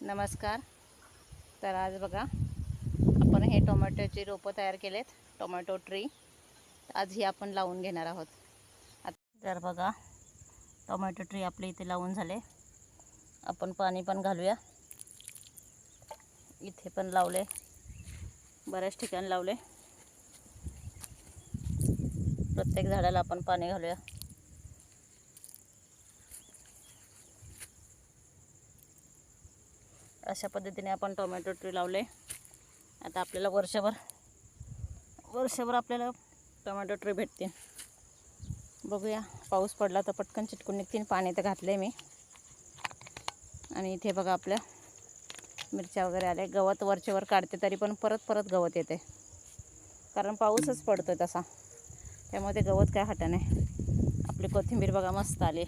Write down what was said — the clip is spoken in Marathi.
नमस्कार. तर आज बघा आपण हे टोमॅटोची रोपं तयार केलेत टोमॅटो ट्री. आज ही आपण लावून घेणार आहोत. तर बघा टोमॅटो ट्री आपले इथे लावून झाले. आपण पाणी पण घालूया. इथे पण लावले. बऱ्याच ठिकाणी लावले. प्रत्येक झाडाला आपण पाणी घालूया. अशा पद्धतीने आपण टोमॅटो ट्री लावले. आता आपल्याला वर्षभर वर्षभर आपल्याला टोमॅटो ट्री भेटतील. बघूया पाऊस पडला तर पटकन चिटकून निघतील. पाणी तर घातलं मी. आणि इथे बघा आपल्या मिरच्या वगैरे आल्या. गवत वरचेवर काढते तरी पण परत परत गवत येते. कारण पाऊसच पडतो तसा. त्यामुळे ते गवत काय हटा नाही. आपली कोथिंबीर बघा मस्त आली.